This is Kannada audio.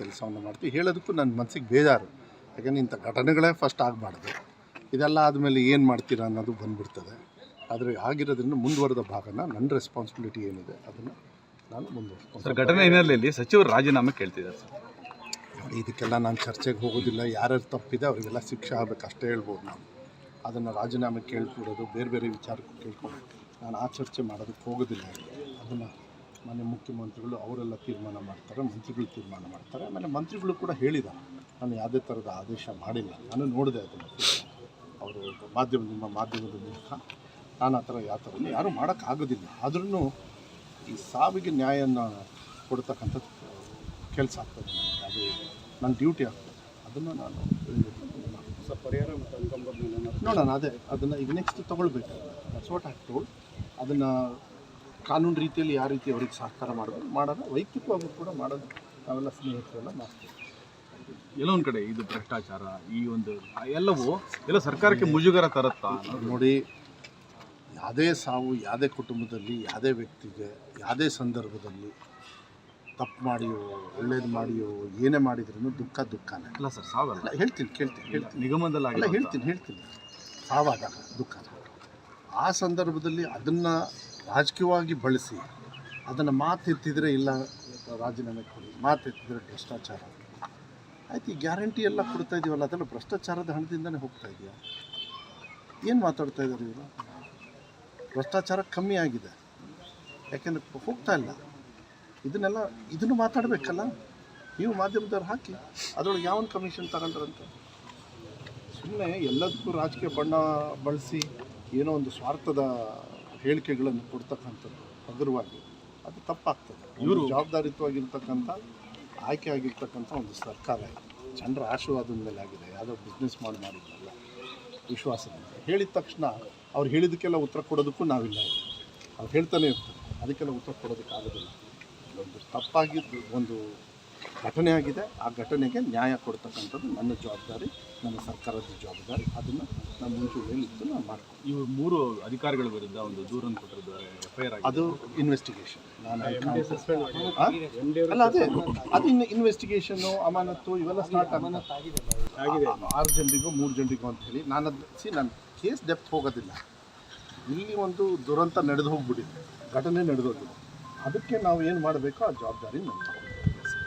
ಕೆಲಸವನ್ನು ಮಾಡ್ತೀವಿ. ಹೇಳೋದಕ್ಕೂ ನನ್ನ ಮನಸ್ಸಿಗೆ ಬೇಜಾರು. ಯಾಕಂದರೆ ಇಂಥ ಘಟನೆಗಳೇ ಫಸ್ಟ್ ಆಗಬಾರ್ದು. ಇದೆಲ್ಲ ಆದಮೇಲೆ ಏನು ಮಾಡ್ತೀರಾ ಅನ್ನೋದು ಬಂದ್ಬಿಡ್ತದೆ. ಆದರೆ ಆಗಿರೋದ್ರಿಂದ ಮುಂದುವರೆದ ಭಾಗನ ನನ್ನ ರೆಸ್ಪಾನ್ಸಿಬಿಲಿಟಿ ಏನಿದೆ ಅದನ್ನು ನಾನು ಮುಂದುವರ್ಸ್ಕೊಂಡು ಸರ್ ಘಟನೆ ಹಿನ್ನೆಲೆಯಲ್ಲಿ ಸಚಿವರು ರಾಜೀನಾಮೆ ಕೇಳ್ತಿದ್ದಾರೆ ಸರ್. ನೋಡಿ ಇದಕ್ಕೆಲ್ಲ ನಾನು ಚರ್ಚೆಗೆ ಹೋಗೋದಿಲ್ಲ. ಯಾರ್ಯಾರು ತಪ್ಪಿದೆ ಅವರಿಗೆಲ್ಲ ಶಿಕ್ಷೆ ಆಗಬೇಕು ಅಷ್ಟೇ ಹೇಳ್ಬೋದು ನಾನು ಅದನ್ನು ರಾಜೀನಾಮೆ ಕೇಳ್ಕೊಡೋದು ಬೇರೆ ಬೇರೆ ವಿಚಾರಕ್ಕೆ ಕೇಳ್ಕೊಂಡು ನಾನು ಆ ಚರ್ಚೆ ಮಾಡೋದಕ್ಕೆ ಹೋಗೋದಿಲ್ಲ. ಅದನ್ನು ಮನೆ ಮುಖ್ಯಮಂತ್ರಿಗಳು ಅವರೆಲ್ಲ ತೀರ್ಮಾನ ಮಾಡ್ತಾರೆ ಮಂತ್ರಿಗಳು ತೀರ್ಮಾನ ಮಾಡ್ತಾರೆ. ಆಮೇಲೆ ಮಂತ್ರಿಗಳು ಕೂಡ ಹೇಳಿದ್ದಾರೆ ನಾನು ಯಾವುದೇ ಥರದ ಆದೇಶ ಮಾಡಿಲ್ಲ. ನಾನು ನೋಡಿದೆ ಅದನ್ನು. ಅವರು ಮಾಧ್ಯಮ ನಿಮ್ಮ ಮಾಧ್ಯಮದ ಮೂಲಕ ನಾನು ಆ ಥರ ಯಾವ ಥರ ಯಾರೂ ಮಾಡೋಕ್ಕಾಗೋದಿಲ್ಲ. ಆದ್ರೂ ಈ ಸಾವಿಗೆ ನ್ಯಾಯನ ಕೊಡ್ತಕ್ಕಂಥ ಕೆಲಸ ಆಗ್ತದೆ ನನಗೆ. ಅದು ನನ್ನ ಡ್ಯೂಟಿ ಆಗ್ತದೆ. ಅದನ್ನು ನಾನು ಪರಿಹಾರ ನೋಡೋಣ ಅದೇ ಅದನ್ನು ಈಗ ನೆಕ್ಸ್ಟ್ ತೊಗೊಳ್ಬೇಕು. ಸೋಟ್ ವಾಟ್ ಹ್ಯಾವ್ ಟೋಲ್ಡ್ ಅದನ್ನು ಕಾನೂನು ರೀತಿಯಲ್ಲಿ ಯಾವ ರೀತಿ ಅವ್ರಿಗೆ ಸಹಕಾರ ಮಾಡೋದು ಮಾಡೋಲ್ಲ ವೈಯಕ್ತಿಕವಾಗಿ ಕೂಡ ಮಾಡೋದು ನಾವೆಲ್ಲ ಸ್ನೇಹಿತರೆಲ್ಲ ಮಾಡ್ತೀವಿ. ಎಲ್ಲೋ ಒಂದು ಕಡೆ ಇದು ಭ್ರಷ್ಟಾಚಾರ ಈ ಒಂದು ಎಲ್ಲವೂ ಎಲ್ಲ ಸರ್ಕಾರಕ್ಕೆ ಮುಜುಗರ ತರುತ್ತಾ? ನೋಡಿ ಯಾವುದೇ ಸಾವು ಯಾವುದೇ ಕುಟುಂಬದಲ್ಲಿ ಯಾವುದೇ ವ್ಯಕ್ತಿಗೆ ಯಾವುದೇ ಸಂದರ್ಭದಲ್ಲಿ ತಪ್ಪು ಮಾಡಿಯೋ ಒಳ್ಳೇದು ಮಾಡಿಯೋ ಏನೇ ಮಾಡಿದ್ರೂ ದುಃಖ ದುಃಖನೇ. ಇಲ್ಲ ಸರ್ ಸಾವಲ್ಲ. ಹೇಳ್ತೀನಿ ಕೇಳ್ತೀನಿ ಹೇಳ್ತೀನಿ. ನಿಗಮದಲ್ಲ ಹೇಳ್ತೀನಿ ಹೇಳ್ತೀನಿ. ಸಾವಾದಾಗ ದುಃಖ ಆ ಸಂದರ್ಭದಲ್ಲಿ ಅದನ್ನು ರಾಜಕೀಯವಾಗಿ ಬಳಸಿ ಅದನ್ನು ಮಾತೆತ್ತಿದರೆ ಇಲ್ಲ ರಾಜೀನಾಮೆ ಕೊಡಿ, ಮಾತೆತ್ತಿದರೆ ಭ್ರಷ್ಟಾಚಾರ. ಆಯ್ತು, ಈ ಗ್ಯಾರಂಟಿ ಎಲ್ಲ ಕೊಡ್ತಾ ಇದೀವಲ್ಲ, ಅದೆಲ್ಲ ಭ್ರಷ್ಟಾಚಾರದ ಹಣದಿಂದನೇ ಹೋಗ್ತಾ ಇದೆಯಾ? ಏನು ಮಾತಾಡ್ತಾ ಇದ್ದಾರೆ ಇವರು? ಭ್ರಷ್ಟಾಚಾರ ಕಮ್ಮಿ ಆಗಿದೆ. ಯಾಕೆಂದ್ರೆ ಹೋಗ್ತಾ ಇಲ್ಲ. ಇದನ್ನೆಲ್ಲ, ಇದನ್ನು ಮಾತಾಡಬೇಕಲ್ಲ? ನೀವು ಮಾಧ್ಯಮದವ್ರು ಹಾಕಿ, ಅದರೊಳಗೆ ಯಾವನ್ ಕಮಿಷನ್ ತಗೊಂಡ್ರಂತ? ಸುಮ್ಮನೆ ಎಲ್ಲದಕ್ಕೂ ರಾಜಕೀಯ ಬಣ್ಣ ಬಳಸಿ ಏನೋ ಒಂದು ಸ್ವಾರ್ಥದ ಹೇಳಿಕೆಗಳನ್ನು ಕೊಡ್ತಕ್ಕಂಥದ್ದು ಹಗುರವಾಗಿ ಅದು ತಪ್ಪಾಗ್ತದೆ. ಇವರು ಜವಾಬ್ದಾರಿತ್ವಾಗಿರ್ತಕ್ಕಂಥ ಆಯ್ಕೆ ಆಗಿರ್ತಕ್ಕಂಥ ಒಂದು ಸರ್ಕಾರ ಇದೆ. ಜನರ ಆಶೀರ್ವಾದದ ಮೇಲೆ ಆಗಿದೆ. ಯಾವುದೋ ಬಿಸ್ನೆಸ್ ಮಾಡಿ ಮಾಡಿದ್ದಲ್ಲ ವಿಶ್ವಾಸದಿಂದ. ಹೇಳಿದ ತಕ್ಷಣ ಅವ್ರು ಹೇಳಿದ್ದಕ್ಕೆಲ್ಲ ಉತ್ತರ ಕೊಡೋದಕ್ಕೂ ನಾವಿಲ್ಲ. ಅವ್ರು ಹೇಳ್ತಾನೆ ಇರ್ತಾರೆ. ಅದಕ್ಕೆಲ್ಲ ಉತ್ತರ ಕೊಡೋದಕ್ಕಾಗೋದಿಲ್ಲ. ಒಂದು ತಪ್ಪಾಗಿದ್ದು ಒಂದು ಘಟನೆ ಆಗಿದೆ. ಆ ಘಟನೆಗೆ ನ್ಯಾಯ ಕೊಡ್ತಕ್ಕಂಥದ್ದು ನನ್ನ ಜವಾಬ್ದಾರಿ ನನ್ನ ಸರ್ಕಾರದ ಜವಾಬ್ದಾರಿ. ಅದನ್ನು ನಾನು ಮುಂಚೂಣಿಯಲ್ಲಿ ಇತ್ತು ನಾನು ಮಾಡ್ತೀನಿ ಇವರು ಮೂರು ಅಧಿಕಾರಿಗಳ ವಿರುದ್ಧ ಒಂದು ದೂರನ್ನು ಕೊಟ್ಟಿದ್ದಾರೆ ಎಫ್ ಐ ಆರ್ ಆಗಿದೆ ಅದು ಇನ್ವೆಸ್ಟಿಗೇಷನ್ ನಾನು? ಅಲ್ಲ ಅದೇ ಅದು ಇನ್ನು ಇನ್ವೆಸ್ಟಿಗೇಷನ್ನು ಅಮಾನತ್ತು ಇವೆಲ್ಲ ಸ್ಟಾರ್ಟ್ ಆಗಿದೆ ಆರು ಜನರಿಗೂ ಮೂರು ಜನರಿಗೂ ಅಂತ ಹೇಳಿ ನಾನು ಅದು ಸಿ ನಾನು ಕೇಸ್ ಡೆಪ್ತ್ ಹೋಗೋದಿಲ್ಲ. ಇಲ್ಲಿ ಒಂದು ದುರಂತ ನಡೆದು ಹೋಗ್ಬಿಟ್ಟಿದೆ. ಘಟನೆ ನಡೆದೋಗಿದೆ. ಅದಕ್ಕೆ ನಾವು ಏನು ಮಾಡಬೇಕೋ? ಆ ಜವಾಬ್ದಾರಿ ನಮ್ಮದು